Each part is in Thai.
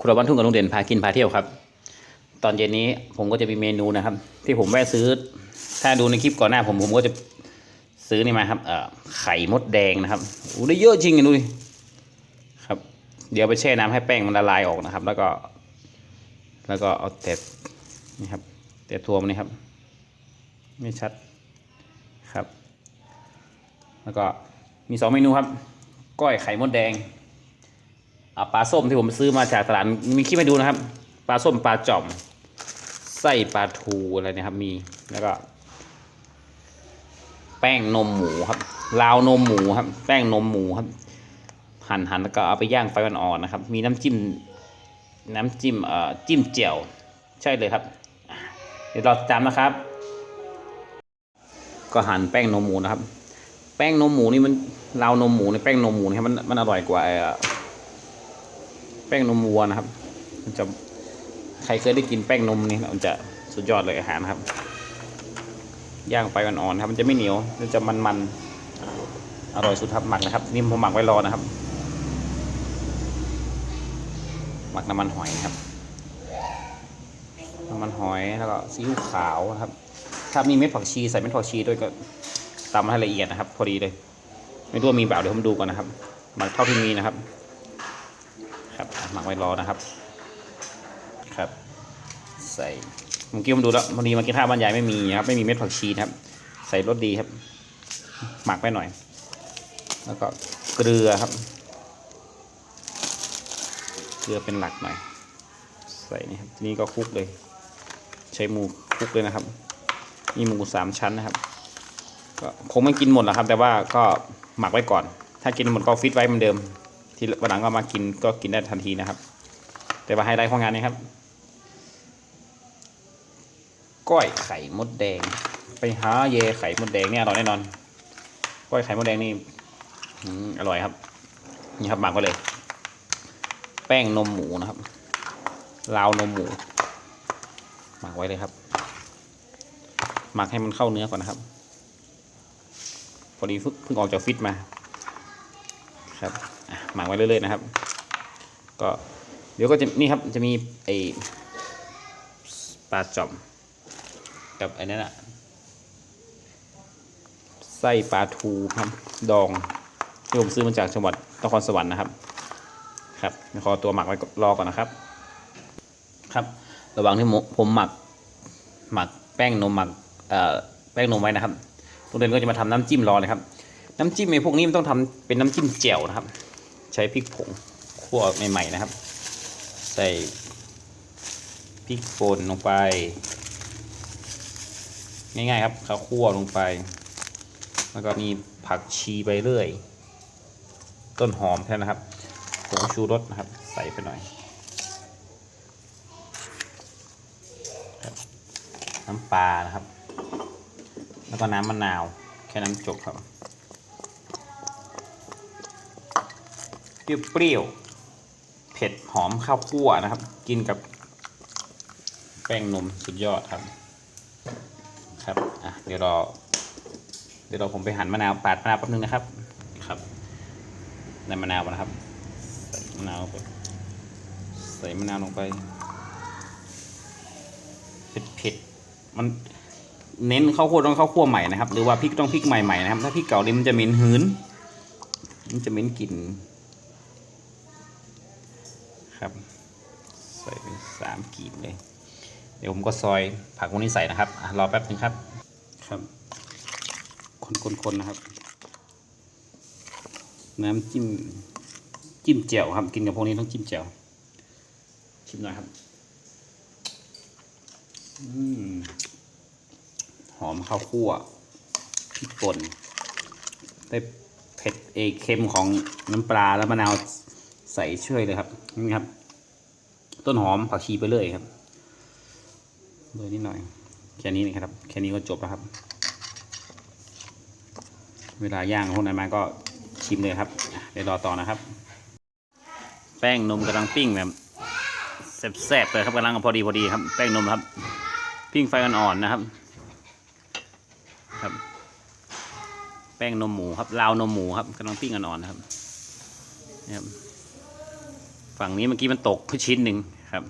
ครัวบ้านทุ่งกับลุงเด่นพากินพาเที่ยวครับ ตอนเย็นนี้ผมก็จะมีเมนูนะครับ ที่ผมแวะซื้อ ถ้าดูในคลิปก่อนหน้าผมผมก็จะซื้อนี่มาครับเอ่อไข่มดแดงนะครับอู้ได้เยอะจริงอะดูดิครับ เดี๋ยวไปแช่น้ำให้แป้งมันละลายออกนะครับ แล้วก็ แล้วก็เอาแต่นี่ครับแต่ตัวมันนี่ครับ ไม่ชัดครับ แล้วก็มีสองเมนูครับ ก้อยไข่มดแดง ปลาส้มที่ผมซื้อมาจากตลาดมีคลิปให้ดูนะครับ ปลาส้มปลาจ่อมไส้ปลาทูอะไรนะครับมีแล้วก็ แป้งนมหมูครับลาวนมหมูครับ แป้งนมหมูครับ หั่นหั่นแล้วก็เอาไปย่างไฟอ่อนๆนะครับ มีน้ำจิ้มน้ำจิ้มเอ่อจิ้มเจียวใช่เลยครับ เดี๋ยวเราจำนะครับ ก็หั่นแป้งนมหมูนะครับ แป้งนมหมูนี่มันลาวนมหมูในแป้งนมหมูนี่ครับมันมันอร่อยกว่าอะ แป้งนมวัวนะครับ มันจะใครเคยได้กินแป้งนมนี่มันจะสุดยอดเลยอาหารครับ ย่างไฟอ่อนๆครับมันจะไม่เหนียวมันจะมันๆอร่อยสุดครับหมักนะครับนี่ผมหมักไว้รอนะครับ หมักน้ำมันหอยนะครับน้ำมันหอยแล้วก็ซีอิ๊วขาวครับ ถ้ามีเม็ดผักชีใส่เม็ดผักชีด้วยก็ตำให้ละเอียดนะครับ พอดีเลย ไม่รู้ว่ามีเปล่าเดี๋ยวผมดูก่อนนะครับหมักเท่าที่มีนะครับ ครับหมักไว้รอนะครับ ครับ ใส่เมื่อกี้ผมดูแล้วพอดีมากินข้าวบ้านยายไม่มีครับไม่มีเม็ดผักชีนะครับ ใส่รสดีครับ หมักไว้หน่อย แล้วก็เกลือครับ เกลือเป็นหลักหน่อย ใส่นี่ครับนี้ก็คลุกเลย ใช้หมูคลุกเลยนะครับนี่หมูสามชั้นนะครับก็คงไม่กินหมดหรอกครับ แต่ว่าก็หมักไว้ก่อน ถ้ากินหมดก็ฟิตไว้เหมือนเดิม ที่วันหลังก็มากินก็กินได้ทันทีนะครับ แต่ว่าไฮไลท์ของงานนี้ครับก้อยไข่มดแดง ไปหาเยไข่มดแดงเนี่ยอร่อยแน่นอนก้อยไข่มดแดงนี่อร่อยครับ นี่ครับหมักไว้เลย แป้งนมหมูนะครับลาวนมหมูหมักไว้เลยครับ หมักให้มันเข้าเนื้อก่อนนะครับ พอดีเพิ่งเพิ่งออกจากฟิตมาครับ หมักไว้เรื่อยๆนะครับ ก็เดี๋ยวก็จะนี่ครับจะมีไอปลาจอมกับไอ้นั่นอะไส้ปลาทูครับดองที่ผมซื้อมาจากจังหวัดนครสวรรค์นะครับครับขอตัวหมักไว้รอก่อนนะครับ ครับ ระหว่างที่ผมหมักหมักแป้งนมหมักเอ่อแป้งนมไว้นะครับทุกเดือนก็จะมาทำน้ำจิ้มรอเลยครับ น้ำจิ้มในพวกนี้มันต้องทำเป็นน้ำจิ้มแจ่วนะครับ ใช้พริกผงคั่วใหม่ ๆ นะครับ ใส่พริกป่นลงไป ง่าย ๆ ครับข้าวคั่วลงไป แล้วก็มีผักชีไปเรื่อย ต้นหอมแค่นะครับผงชูรสนะครับ ใส่ไปหน่อยน้ำปลานะครับ แล้วก็น้ำมะนาว แค่น้ำจบครับ เปรี้ยวเผ็ดหอมข้าวคั่วนะครับ กินกับแป้งนมสุดยอดครับ ครับอะเดี๋ยวรอเดี๋ยวเราผมไปหั่นมะนาวปาดมะนาวแป๊บนึงนะครับ ครับในมะนาวนะครับใส่มะนาวไปใส่มะนาวลงไปเผ็ดเผ็ดมันเน้นข้าวคั่วต้องข้าวคั่วใหม่นะครับ หรือว่าพริกต้องพริกใหม่ๆนะครับ ถ้าพริกเก่านี่มันจะเหม็นหืนมันจะเหม็นกลิ่น ครับ ใส่ไปสามกีบเลย เดี๋ยวผมก็ซอยผักพวกนี้ใส่นะครับอะรอแป๊บนึงครับ ครับ คนๆๆนะครับ น้ำจิ้มจิ้มแจ่วครับ กินกับพวกนี้ต้องจิ้มแจ่วชิมหน่อยครับ อืมหอมข้าวคั่วพริกป่นได้เผ็ดเอกเค็มของน้ำปลาแล้วมะนาว ใส่ช่วยเลยครับนี่ครับ ต้นหอมผักชีไปเลยครับโรยนิดหน่อยแค่นี้นะครับ แค่นี้ก็จบแล้วครับ เวลาย่างพวกนั้นมาก็ชิมเลยครับเดี๋ยวรอต่อนะครับ แป้งนมกำลังปิ้งแบบแซ่บๆเลยครับกำลังพอดีพอดีครับ แป้งนมครับ ปิ้งไฟอ่อนๆนะครับ ครับ แป้งนมหมูครับลาวนมหมูครับกำลังปิ้งอ่อนๆนะครับนี่ครับ ฝั่งนี้เมื่อกี้มันตกชิ้นหนึ่งครับ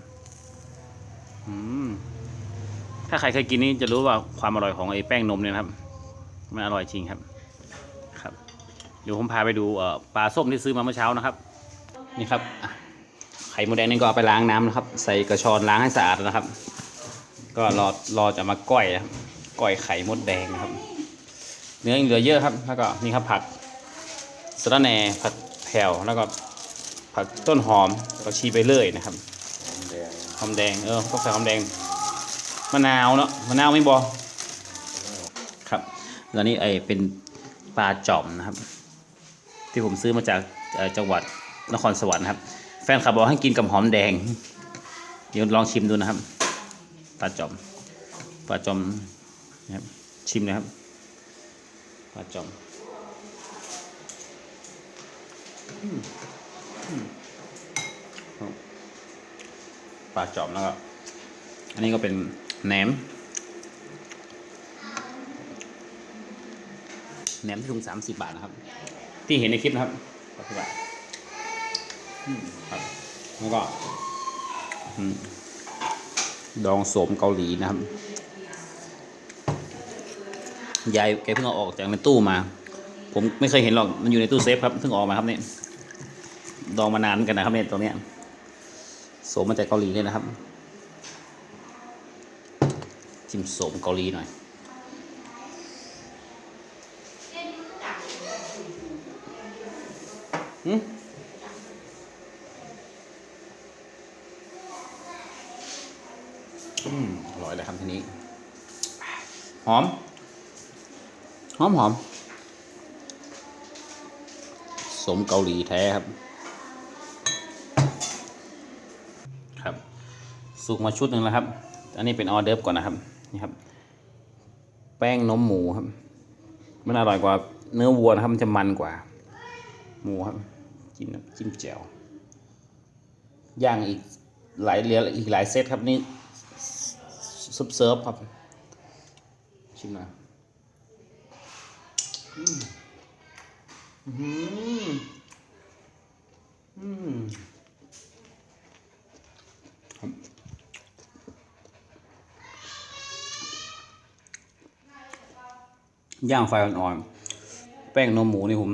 อืมถ้าใครเคยกินนี่จะรู้ว่าความอร่อยของไอ้แป้งนมเนี่ยนะครับ มันอร่อยจริงครับ ครับ เดี๋ยวผมพาไปดูปลาส้มที่ซื้อมาเมื่อเช้านะครับ นี่ครับ ไข่มดแดงนี่ก็เอาไปล้างน้ำนะครับ ใส่กระชอนล้างให้สะอาดนะครับ ก็รอรอจะมาก้อยนะครับก้อยไข่มดแดงนะครับ เนื้อยังเหลือเยอะครับ แล้วก็นี่ครับผักสะระแหน่ผักแผ่วแล้วก็ ผักต้นหอมแล้วก็ชีไปเรื่อยนะครับแดงหอมแดง เออต้องใส่หอมแดง มะนาวเนาะ มะนาวไม่บอครับ แล้วนี่ไอเป็นปลาจอมนะครับ ที่ผมซื้อมาจากเอ่อจังหวัดนครสวรรค์ครับ แฟนคลับบอกให้กินกับหอมแดง เดี๋ยวลองชิมดูนะครับ ปลาจอม ปลาจอมนะครับ ชิมนะครับ ปลาจอม อืมอืมครับ ปลาจอมแล้วก็อันนี้ก็เป็นแหนมแหนมที่ถุงสามสิบบาทนะครับ ที่เห็นในคลิปนะครับสามสิบบาทครับแล้วก็ดองโสมเกาหลีนะครับยายแกเพิ่งเอาออกจากในตู้มา ผมไม่เคยเห็นหรอกมันอยู่ในตู้เซฟครับเพิ่งออกมาครับเนี่ย ดองมานานกันนะครับเนี่ยตัวเนี้ยโสมมาจากเกาหลีเลยนะครับจิ้มโสมเกาหลีหน่อยอืมอร่อยเลยครับทีนี้ หอม หอมหอม สมเกาหลีแท้ครับ ครับ สุกมาชุดหนึ่งแล้วครับ อันนี้เป็นออเดิร์ฟก่อนนะครับ นี่ครับ แป้งนมหมูครับ มันอร่อยกว่าเนื้อวัวนะครับ มันจะมันกว่า หมูครับกินน้ำจิ้มแจ่ว ย่างอีกหลายเหลืออีกหลายเซตครับนี่ซุปเซิร์ฟครับ ชิมหน่อยอืมอื้อหืออืมครับ ย่างไฟอ่อนๆ แป้งนมหมูนี่ผม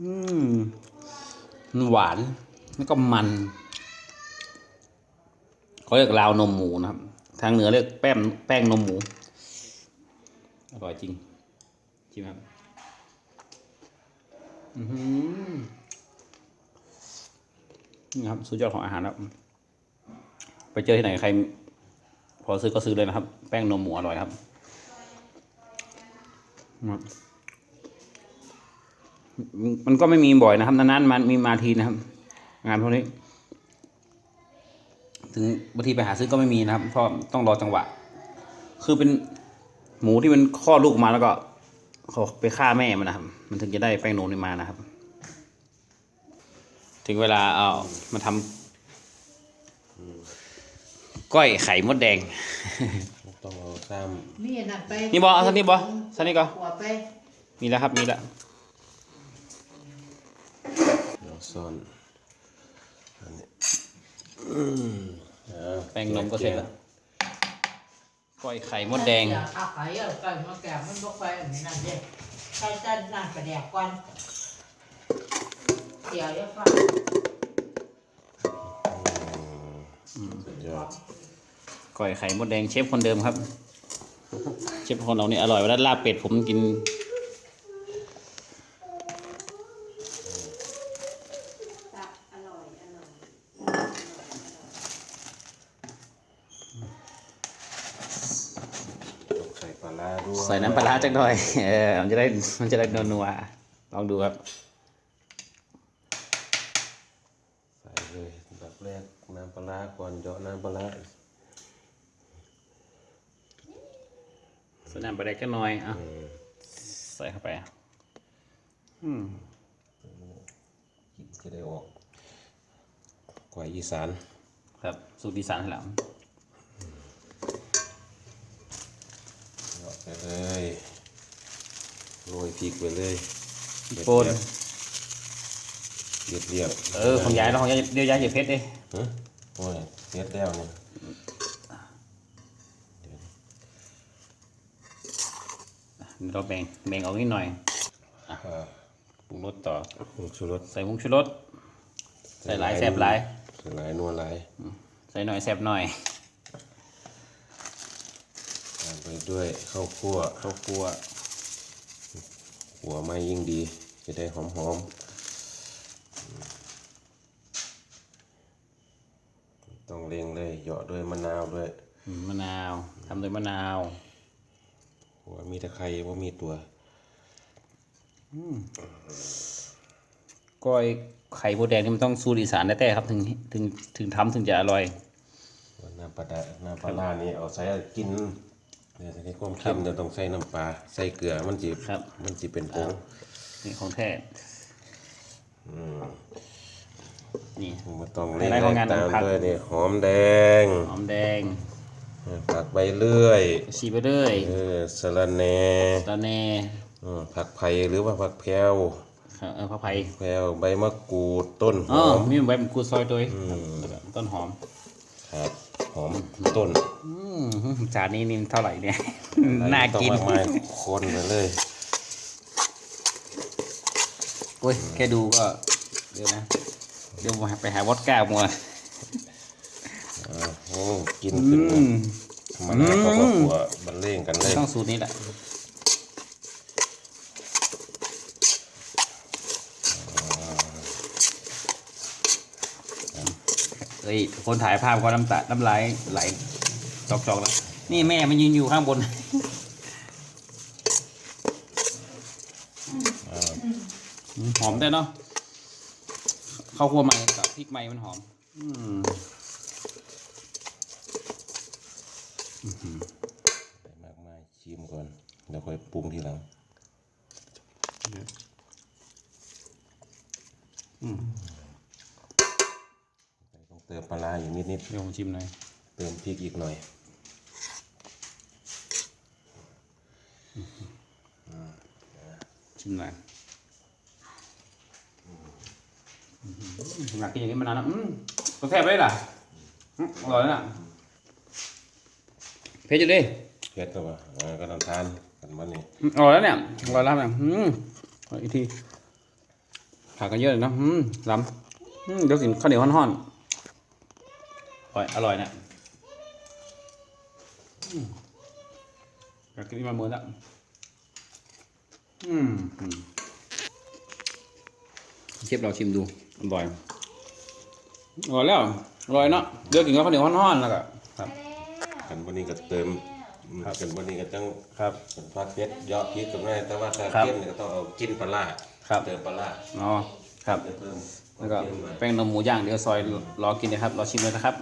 อืมมันหวาน แล้วก็มันเขาเรียกราวนมหมูนะครับ ทางเหนือเรียกแป้งแป้งนมหมู อร่อยจริงชิมครับอือหือนี่ครับสุดยอดของอาหารครับ ไปเจอที่ไหนใคร พอซื้อก็ซื้อเลยนะครับ แป้งนมหมูอร่อยครับ มันก็ไม่มีบ่อยนะครับนานๆมันมีมาทีนะครับ งานพวกนี้ ถึงบางทีไปหาซื้อก็ไม่มีนะครับ เพราะต้องรอจังหวะ คือเป็นหมูที่มันคลอดลูกมาแล้วก็เขาไปฆ่าแม่มันนะครับ มันถึงจะได้แป้งนมนี่มานะครับ ถึงเวลาเอามาทำก้อยไข่มดแดง ต้องเอาซ้นี่นั่นไปนี่บ่เอาสักนิดบ่สักนิดก่อน หัวไปมีแล้วครับมีแล้วำเดี๋ยวซ่อนอันนี้อืมอ่าแป้งนมก็เสร็จแล้วก้อยไข่มดแดงอย่าเอาไข่เอาไก่มาแกะมันบกไปอันนี้นั่นเด้ใส่จานนั่นไปแดกก่อนเดี๋ยวเดี๋ยวฟังสุดยอด ก้อยไข่มดแดงเชฟคนเดิมครับ เชฟคนเราเนี่ยอร่อยเวลาลาบเป็ดผมกินต้องใส่ปลาร้าด้วยใส่น้ำปลาร้าจักหน่อย เออมันจะได้มันจะได้นัวๆลองดูครับ ใส่เลยแบบแรกน้ำปลาร้าก่อนเจาะน้ำปลาร้า ใส่น้ำปลาแด กจักหน่อยอะอืมใส่เข้าไปอืมกินจะได้ออกกวายอีสาน ครับ สูตรดีสานให้แล้วเจาะไปเลยโรยพริกไปเลยโปนเผ็ดเรียบเรียบเออ ของยายเราของยายเดี๋ยวยายอย่าเพชรดิฮะโอ้ยเรียบแล้วเนี่ย เราแบ่งแบ่งออกนิดหน่อยอ่าปรุงรสต่อผงชูรสใส่ผงชูรสใส่หลายแซ่บหลายใส่หลายนัวหลายใส่หน่อยแซ่บหน่อยตามไปด้วยข้าวคั่วข้าวคั่วหัวไม้ยิ่งดี จะได้หอมหอมๆต้องเร่งเลยเหยาะด้วยมะนาวด้วยอืมมะนาวทำโดยมะนาว หัวมีตะไคร้ว่ามีตัวก้อยไข่โบดแดงนี่มันต้องสูตรอีสานแท้ๆครับ ถึงถึงถึงทำถึงจะอร่อยน้ำปลาดาน้ำปลาร้านี่เอาใส่กินเนี่ยใส่ความเค็มเดี๋ยวต้องใส่น้ำปลาใส่เกลือมันจีครับมันจีเป็นผงนี่ของแท้นี่มันต้องเล่นไฮไลท์ของงานตามผักด้วยนี่หอมแดงหอมแดง ผักใบเลื่อยชีไปเรื่อยเออสะระแหน่ตะเนอืมผักไผ่หรือว่าผักแพรวครับเออผักไผ่แพรวใบมะกรูดต้นหอ๋ออม มีใบมะกรูดซอยตัวเองแล้วก็ต้นหอมครับหอมต้นอืมจานนี้นี่เท่าไหร่เนี่ย น่ากิน ต้องมากมายคนไปเลยโอ้ยแค่ดูก็ เดี๋ยวนะ เดี๋ยวไปหาวอดก้ามัว อ่าโอ้กินขึ้นอืมธรรมดาเขาก็หัวบันเลงกันเลยต้องสูตรนี้แหละเฮ้ยคนถ่ายภาพก็น้ำตาน้ำลายไหลจอกๆแล้ว นี่แม่มันยืนอยู่ข้างบนหอมได้เนาะข้าวคั่วใหม่กับพริกใหม่มันหอม อืม ไปมากมายชิมก่อนเดี๋ยวค่อยปรุงทีหลังอืมต้องเติมปลาร้าอยู่นิดนิดเดี๋ยวผมชิมหน่อยๆเติมพริกอีกหน่อยชิมหน่อยอยากกินอย่างนี้มานานแล้วอืมก็แซ่บเลยล่ะอืมอร่อยนะ เผ็ดอยู่ดิเผ็ดก็ว่าอ่าก็ต้องทานกันวันนี้อืมอร่อยแล้วเนี่ยอร่อยแล้วเนี่ยอืมอร่อยอีกทีผักกันเยอะเลยเนอะอืมล้ำอืมเดี๋ยวกินข้าวเหนียวห้อนๆอร่อยอร่อยเนี่ยอืมอยากกินนี่มาเมื่อแล้วอืมอืมเชฟเราชิมดูอร่อยอร่อยแล้วอร่อยเนาะเดี๋ยวกินกับข้าวเหนียวห้อนๆแล้วก็ครับ กันวันนี้ก็เติมครับกันวันนี้ก็ต้องครับเป็นผักเผ็ดเยาะพริกกับแม่แต่ว่าถ้ารเค็มเนี่ยก็ต้องเอากินปลาร้าครับ เติมปลาร้าอ๋อครับเพิ่มแล้วก็แป้งนมหมูย่างเดี๋ยวซอยรอกินนะครับรอชิมเลยนะครับ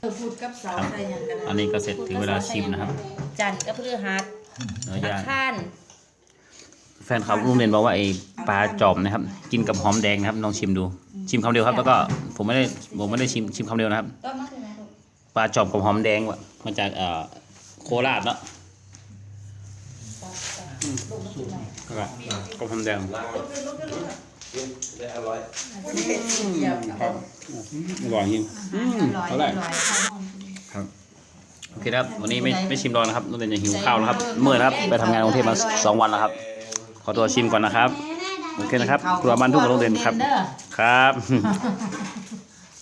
เออพูดกับเสาอะไรอย่างกันอันนี้ก็เสร็จถึงเวลาชิมนะครับ จันทร์ก็พฤหัสเนื้ออัย่างงคารแฟนเขาลุงเรียนบอกว่าไอ้ปลาจอมนะครับ กินกับหอมแดงนะครับลองชิมดู ชิมคำเดียวครับ แล้วก็ผมไม่ได้ผมไม่ได้ชิมชิมคำเดียวนะครับก็มาคือ ปลาจอมกับหอมแดงว่ะมาจากเอ่อโคราชเนาะลูกมาคือไหนแล้วก็กับหอมแดงล้างมันกินได้อร่อยเหยียบครับอร่อยจริงอืมอร่อยเท่าอไหร่ร่อยโอเคนะครับวันนี้ไม่ไม่ชิมรอนะครับลุงเรียนจะหิวข้าวแล้วครับเมื่อยนะครับไปทำงานกรุงเทพมาสองวันแล้วครับ ขอตัวชิมก่อนนะครับโอเคนะครับครัวบ้านทุ่งกับลุงเรียนครับเด้อครับ